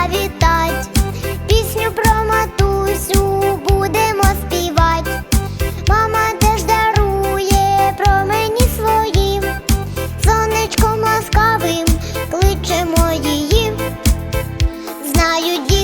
завітать, пісню про матусю будемо співати, Мама теж дарує про мені своїм, сонечком ласкавим кличемо її, знають.